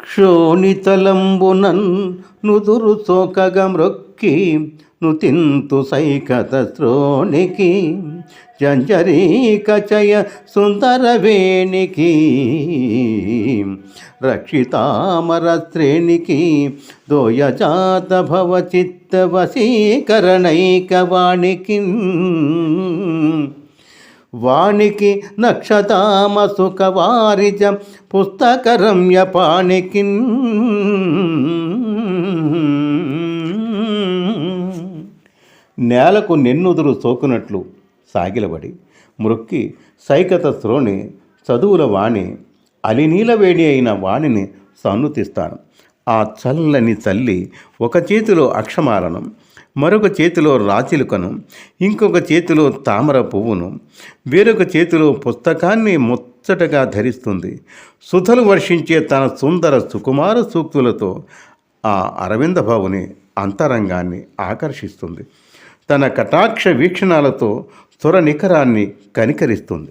క్షోణితలంబునన్ నుదురు సోకగ మ్రొక్కి నుతింతు సైకత శ్రోణికి జంజరీకచయ సుందరవేణికి సుందర రక్షితామర శ్రేణికి దోయజాత భవ చిత్త వశీకరణైక వాణికి వాణికి నక్షతామ సుఖ వారిజ పుస్తకరమ్య పాణికి నేలకు నిన్నుదురు సోకునట్లు సాగిలబడి మృక్కి సైకత శ్రోణి చదువుల వాణి అలినీల వేణి అయిన వాణిని సన్నుతిస్తాను ఆ చల్లని చల్లి ఒక చేతిలో అక్షమాలను మరొక చేతిలో రాచిలుకను ఇంకొక చేతిలో తామర పువ్వును వేరొక చేతిలో పుస్తకాన్ని ముచ్చటగా ధరిస్తుంది. సుధలు వర్షించే తన సుందర సుకుమార సూక్తులతో ఆ అరవింద భావుని అంతరంగాన్ని ఆకర్షిస్తుంది. తన కటాక్ష వీక్షణాలతో త్వర నిఖరాన్ని కనికరిస్తుంది.